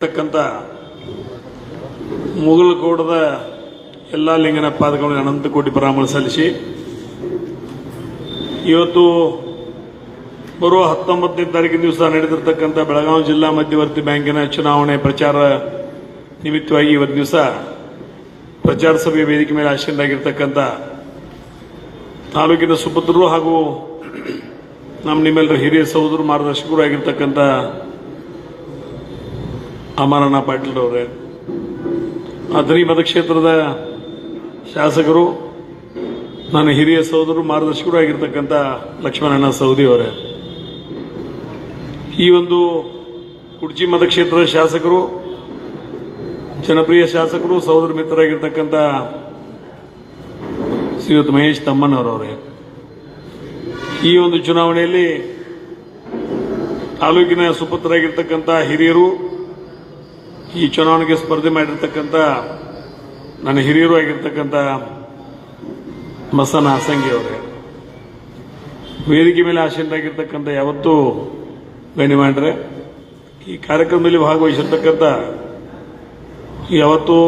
ತಕ್ಕಂತ ಮುಗಲಕೋಟದ ಎಲ್ಲ ಲಿಂಗನ ಪಾದಗಳಿಗೆ ಅನಂತ ಕೋಟಿ ಪರಾಮರ್ಶ ಸಲ್ಲಿಸಿ, ಇವತ್ತು ಬರುವ ಹತ್ತೊಂಬತ್ತನೇ ತಾರೀಕಿನ ದಿವಸ ನಡೆದಿರ್ತಕ್ಕಂಥ ಬೆಳಗಾವಿ ಜಿಲ್ಲಾ ಮಧ್ಯವರ್ತಿ ಬ್ಯಾಂಕಿನ ಚುನಾವಣೆ ಪ್ರಚಾರ ನಿಮಿತ್ತವಾಗಿ ಇವತ್ತು ದಿವಸ ಪ್ರಚಾರ ಸಭೆ ವೇದಿಕೆ ಮೇಲೆ ಆಶೀನರಾಗಿರ್ತಕ್ಕಂಥ ತಾಲೂಕಿನ ಸುಪುತ್ರರು ಹಾಗೂ ನಮ್ಮ ನಿಮ್ಮೆಲ್ಲರ ಹಿರಿಯ ಸಹೋದರು ಮಾರ್ಗದರ್ಶಕರು ಆಗಿರ್ತಕ್ಕಂಥ ಅಮರಣ್ಣ ಪಾಟೀಲ್ ಅವರೇ ಅದ್ರಿ ಮತಕ್ಷೇತ್ರದ ಶಾಸಕರು ನನ್ನ ಹಿರಿಯ ಸಹೋದರು ಮಾರ್ಗದರ್ಶಕರು ಆಗಿರ್ತಕ್ಕಂಥ ಲಕ್ಷ್ಮಣಣ್ಣ ಸೌದಿ ಅವರೇ. ಈ ಒಂದು ಕುಡ್ಚಿ ಮತಕ್ಷೇತ್ರದ ಶಾಸಕರು, ಜನಪ್ರಿಯ ಶಾಸಕರು, ಸಹೋದರ ಮಿತ್ರರಾಗಿರ್ತಕ್ಕಂಥ ಶ್ರೀಯುತ್ ಮಹೇಶ್ ತಮ್ಮನವರವರೇ. ಈ ಒಂದು ಚುನಾವಣೆಯಲ್ಲಿ ತಾಲೂಕಿನ ಸುಪುತ್ರರಾಗಿರ್ತಕ್ಕಂಥ ಹಿರಿಯರು ಈ ಚುನಾವಣೆಗೆ ಸ್ಪರ್ಧೆ ಮಾಡಿರ್ತಕ್ಕಂಥ ನನ್ನ ಹಿರಿಯರು ಆಗಿರ್ತಕ್ಕಂಥ ಮಸನ ಅಸಂಗಿ ಅವರೇ, ವೇದಿಕೆ ಮೇಲೆ ಆಸೀನರಾಗಿರ್ತಕ್ಕಂಥ ಯಾವತ್ತೂ ಗಣ್ಯಮಾಡ್ರೆ ಈ ಕಾರ್ಯಕ್ರಮದಲ್ಲಿ ಭಾಗವಹಿಸಿರ್ತಕ್ಕಂಥ ಯಾವತ್ತೂ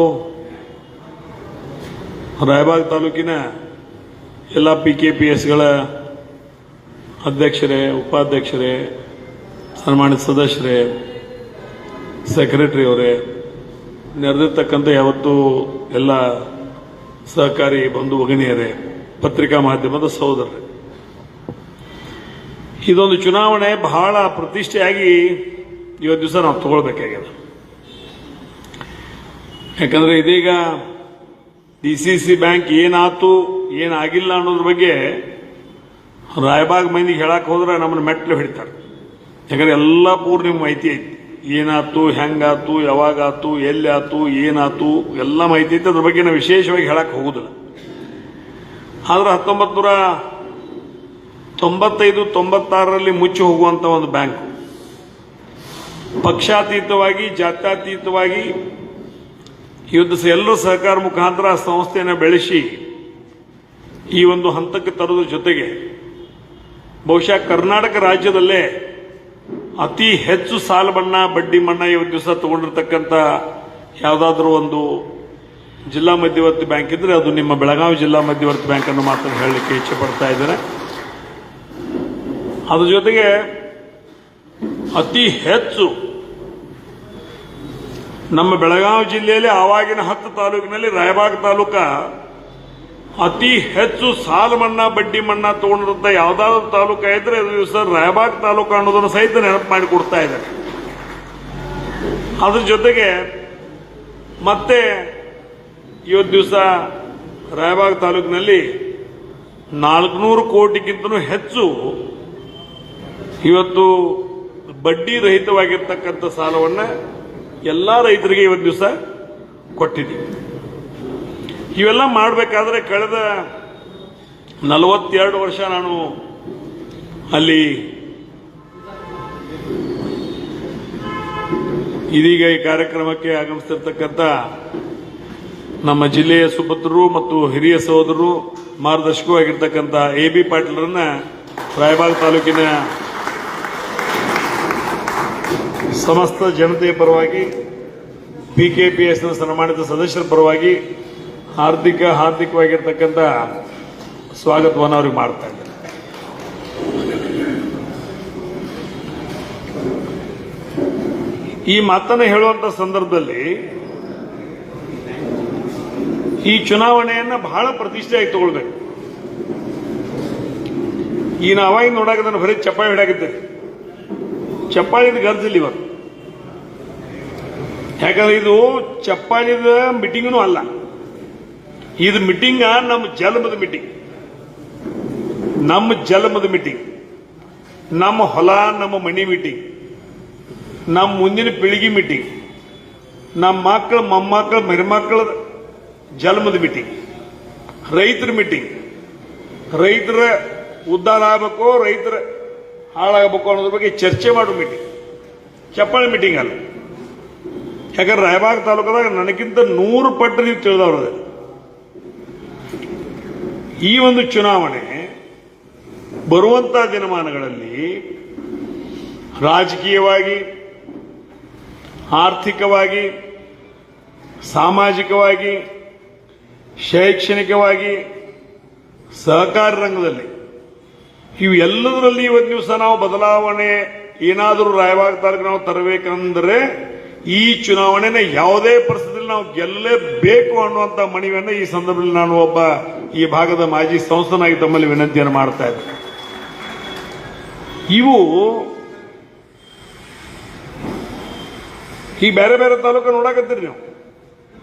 ರಾಯಬಾಗ್ ತಾಲೂಕಿನ ಎಲ್ಲ ಪಿ ಕೆ ಪಿ ಎಸ್ಗಳ ಅಧ್ಯಕ್ಷರೇ, ಉಪಾಧ್ಯಕ್ಷರೇ ಸನ್ಮಾನಿತ ಸದಸ್ಯರೇ ಸೆಕ್ರೆಟರಿ ಅವರೇ, ನೆರೆದಿರ್ತಕ್ಕಂಥ ಯಾವತ್ತು ಎಲ್ಲ ಸಹಕಾರಿ ಬಂಧು ಭಗಿನಿಯರೇ, ಪತ್ರಿಕಾ ಮಾಧ್ಯಮದ ಸಹೋದರರೇ. ಇದೊಂದು ಚುನಾವಣೆ ಬಹಳ ಪ್ರತಿಷ್ಠೆಯಾಗಿ ಇವತ್ತು ದಿವಸ ನಾವು ತಗೊಳ್ಬೇಕಾಗಿದೆ. ಯಾಕಂದ್ರೆ ಇದೀಗ ಡಿ ಸಿ ಸಿ ಬ್ಯಾಂಕ್ ಏನಾಯ್ತು, ಏನಾಗಿಲ್ಲ ಅನ್ನೋದ್ರ ಬಗ್ಗೆ ರಾಯಬಾಗ್ ಮಂದಿಗೆ ಹೇಳಕ್ಕೆ ಹೋದ್ರೆ ನಮ್ಮನ್ನ ಮೆಟ್ಲು ಹಿಡಿತಾರೆ. ಯಾಕಂದ್ರೆ ಎಲ್ಲ ಪೂರ್ಣ ಮಾಹಿತಿ ಐತಿ. ಏನಾತು ಹೆಂಗಾತು ಯಾವಾಗಾತು ಎಲ್ಲಿ ಆತು ಏನಾತು ಎಲ್ಲ ಮಾಹಿತಿ ಐತೆ ಅದ್ರ ಬಗ್ಗೆ ನಾವು ವಿಶೇಷವಾಗಿ ಹೇಳಕ್ ಹೋಗುದಿಲ್ಲ. ಆದ್ರೆ ಹತ್ತೊಂಬತ್ತು ನೂರ ತೊಂಬತ್ತೈದು, ತೊಂಬತ್ತಾರರಲ್ಲಿ ಮುಚ್ಚಿ ಹೋಗುವಂತ ಒಂದು ಬ್ಯಾಂಕ್ ಪಕ್ಷಾತೀತವಾಗಿ, ಜಾತ್ಯಾತೀತವಾಗಿ ಯುದ್ಧ ಎಲ್ಲರೂ ಸಹಕಾರ ಮುಖಾಂತರ ಸಂಸ್ಥೆಯನ್ನು ಬೆಳೆಸಿ ಈ ಒಂದು ಹಂತಕ್ಕೆ ತರೋದ್ರ ಜೊತೆಗೆ ಬಹುಶಃ ಕರ್ನಾಟಕ ರಾಜ್ಯದಲ್ಲೇ ಅತಿ ಹೆಚ್ಚು ಸಾಲ ಮನ್ನಾ ಬಡ್ಡಿ ಮನ್ನಾ ಇವತ್ತು ದಿವಸ ತಗೊಂಡಿರ್ತಕ್ಕಂಥ ಯಾವುದಾದ್ರೂ ಒಂದು ಜಿಲ್ಲಾ ಮಧ್ಯವರ್ತಿ ಬ್ಯಾಂಕ್ ಇದ್ರೆ ಅದು ನಿಮ್ಮ ಬೆಳಗಾವಿ ಜಿಲ್ಲಾ ಮಧ್ಯವರ್ತಿ ಬ್ಯಾಂಕ್ ಅನ್ನು ಮಾತ್ರ ಹೇಳಲಿಕ್ಕೆ ಇಚ್ಛೆ ಪಡ್ತಾ ಇದ್ದಾರೆ ಅದ್ರ ಜೊತೆಗೆ ಅತಿ ಹೆಚ್ಚು ನಮ್ಮ ಬೆಳಗಾವಿ ಜಿಲ್ಲೆಯಲ್ಲಿ ಆವಾಗಿನ ಹತ್ತು ತಾಲೂಕಿನಲ್ಲಿ ರಾಯಬಾಗ್ ತಾಲೂಕ ಅತಿ ಹೆಚ್ಚು ಸಾಲ ಮನ್ನಾ, ಬಡ್ಡಿ ಮನ್ನಾ ತಗೊಂಡಿರುವಂತ ಯಾವ್ದಾದ್ರು ತಾಲೂಕ ಇದ್ರೆ ದಿವಸ ರಾಯಬಾಗ್ ತಾಲೂಕು ಅನ್ನೋದನ್ನು ಸಹಿತ ನೆನಪು ಮಾಡಿ ಕೊಡ್ತಾ ಇದ್ದಾರೆ. ಅದ್ರ ಜೊತೆಗೆ ಮತ್ತೆ ಇವತ್ತು ದಿವಸ ರಾಯಬಾಗ್ ತಾಲೂಕಿನಲ್ಲಿ ನಾಲ್ಕುನೂರು ಕೋಟಿಗಿಂತ ಹೆಚ್ಚು ಇವತ್ತು ಬಡ್ಡಿ ರಹಿತವಾಗಿರ್ತಕ್ಕಂಥ ಸಾಲವನ್ನ ಎಲ್ಲ ರೈತರಿಗೆ ಇವತ್ತು ದಿವಸ ಕೊಟ್ಟಿದ್ದೀವಿ. ಇವೆಲ್ಲ ಮಾಡಬೇಕಾದ್ರೆ ಕಳೆದ ನಲವತ್ತೆರಡು ವರ್ಷ ನಾನು ಅಲ್ಲಿ ಇದೀಗ ಈ ಕಾರ್ಯಕ್ರಮಕ್ಕೆ ಆಗಮಿಸ್ತಿರ್ತಕ್ಕಂಥ ನಮ್ಮ ಜಿಲ್ಲೆಯ ಸುಪುತ್ರರು ಮತ್ತು ಹಿರಿಯ ಸಹೋದರರು ಮಾರ್ಗದರ್ಶಕವಾಗಿರ್ತಕ್ಕಂಥ ಎ ಬಿ ಪಾಟೀಲ್ರನ್ನ ರಾಯಬಾಗ್ ತಾಲೂಕಿನ ಸಮಸ್ತ ಜನತೆಯ ಪರವಾಗಿ ಬಿಕೆಪಿಎಸ್ನ ಸನ್ಮಾನಿತ ಸದಸ್ಯರ ಪರವಾಗಿ ಹಾರ್ದಿಕ, ಹಾರ್ದಿಕವಾಗಿರ್ತಕ್ಕಂಥ ಸ್ವಾಗತವನ್ನು ಅವ್ರಿಗೆ ಮಾಡ್ತಾ ಇದ್ದಾರೆ ಈ ಮಾತನ್ನು ಹೇಳುವಂತ ಸಂದರ್ಭದಲ್ಲಿ ಈ ಚುನಾವಣೆಯನ್ನ ಬಹಳ ಪ್ರತಿಷ್ಠೆಯಾಗಿ ತಗೊಳ್ಬೇಕು. ಈ ನಾವಾಗಿ ನೋಡಾಕ ನಾನು ಬರೀ ಚಪ್ಪಾಳಿ ಹಿಡಾಕಿದ್ದೇನೆ ಚಪ್ಪಾಳಿದ ಗರ್ಜಿಲ್ಲ ಇವತ್ತು ಯಾಕಂದ್ರೆ ಇದು ಚಪ್ಪಾಳಿದ ಮೀಟಿಂಗ್ನು ಅಲ್ಲ. ಇದು ಮೀಟಿಂಗ್ ನಮ್ಮ ಜನ್ಮದ ಮೀಟಿಂಗ್ ನಮ್ಮ ಜನ್ಮದ ಮೀಟಿಂಗ್ ನಮ್ಮ ಹೊಲ, ನಮ್ಮ ಮನಿ ಮೀಟಿಂಗ್ ನಮ್ಮ ಮುಂದಿನ ಪೀಳಿಗೆ ಮೀಟಿಂಗ್ ನಮ್ಮ ಮಕ್ಕಳ, ಮೊಮ್ಮಕ್ಕಳು, ಮರಿಮಕ್ಕಳ ಜನ್ಮದ ಮೀಟಿಂಗ್ ರೈತರ ಮೀಟಿಂಗ್ ರೈತರ ಉದ್ದಾರ ಆಗಬೇಕು, ರೈತರ ಹಾಳಾಗಬೇಕು ಅನ್ನೋದ್ರ ಬಗ್ಗೆ ಚರ್ಚೆ ಮಾಡೋ ಮೀಟಿಂಗ್ ಚಪ್ಪಾಳೆ ಮೀಟಿಂಗ್ ಅಲ್ಲ. ಯಾಕಂದ್ರೆ ರಾಯಬಾಗ ತಾಲೂಕದಾಗ ನನಗಿಂತ ನೂರು ಪಟ್ಟು ನೀವು ತಿಳಿದವ್ರ ಈ ಒಂದು ಚುನಾವಣೆ ಬರುವಂತ ದಿನಮಾನಗಳಲ್ಲಿ ರಾಜಕೀಯವಾಗಿ, ಆರ್ಥಿಕವಾಗಿ, ಸಾಮಾಜಿಕವಾಗಿ, ಶೈಕ್ಷಣಿಕವಾಗಿ, ಸಹಕಾರ ರಂಗದಲ್ಲಿ ಇವೆಲ್ಲದರಲ್ಲಿ ಇವತ್ತು ದಿವಸ ನಾವು ಬದಲಾವಣೆ ಏನಾದರೂ ರಾಯವಾಗ್ತಾರ ನಾವು ತರಬೇಕಂದ್ರೆ ಈ ಚುನಾವಣೆನ ಯಾವುದೇ ಪರಿಸ್ಥಿತಿಯಲ್ಲಿ ನಾವು ಗೆಲ್ಲಲೇಬೇಕು ಅನ್ನುವಂತ ಮನವಿಯನ್ನು ಈ ಸಂದರ್ಭದಲ್ಲಿ ನಾನು ಒಬ್ಬ ಈ ಭಾಗದ ಮಾಜಿ ಸಂಸ್ಥನಾಗಿ ತಮ್ಮಲ್ಲಿ ವಿನಂತಿಯನ್ನು ಮಾಡ್ತಾ ಇದ್ದೆ. ಇವು ಈ ಬೇರೆ ಬೇರೆ ತಾಲೂಕು ನೋಡಕತ್ತೀರಿ ನೀವು.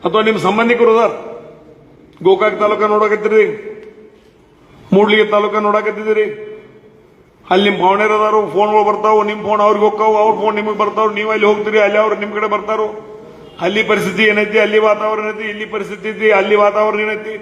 ಅಥವಾ ನಿಮ್ಮ ಸಂಬಂಧಿಕರು ಅದಾರ. ಗೋಕಾಕ್ ತಾಲೂಕ ನೋಡಕತ್ತೀರಿ. ಮೂಡ್ಲಿಗೆ ತಾಲೂಕ ನೋಡಕತ್ತಿದ್ದೀರಿ ಅಲ್ಲಿ ನಿಮ್ಮ ಭಾವನೆಯರು ಅದಾರು ಫೋನ್ಗಳು ಬರ್ತಾವು ನಿಮ್ಮ ಫೋನ್ ಅವ್ರಿಗೆ ಹೋಗ್ತಾವು, ಅವ್ರ ಫೋನ್ ನಿಮಗೆ ಬರ್ತಾವ್, ನೀವು ಅಲ್ಲಿ ಹೋಗ್ತೀರಿ, ಅಲ್ಲಿ ಅವ್ರು ನಿಮ್ಮ ಕಡೆ ಬರ್ತಾರೋ. ಅಲ್ಲಿ ಪರಿಸ್ಥಿತಿ ಏನೈತಿ, ಅಲ್ಲಿ ವಾತಾವರಣ ಐತಿ ಇಲ್ಲಿ ಪರಿಸ್ಥಿತಿ ಐತಿ ಅಲ್ಲಿ ವಾತಾವರಣ ಏನೈತಿ.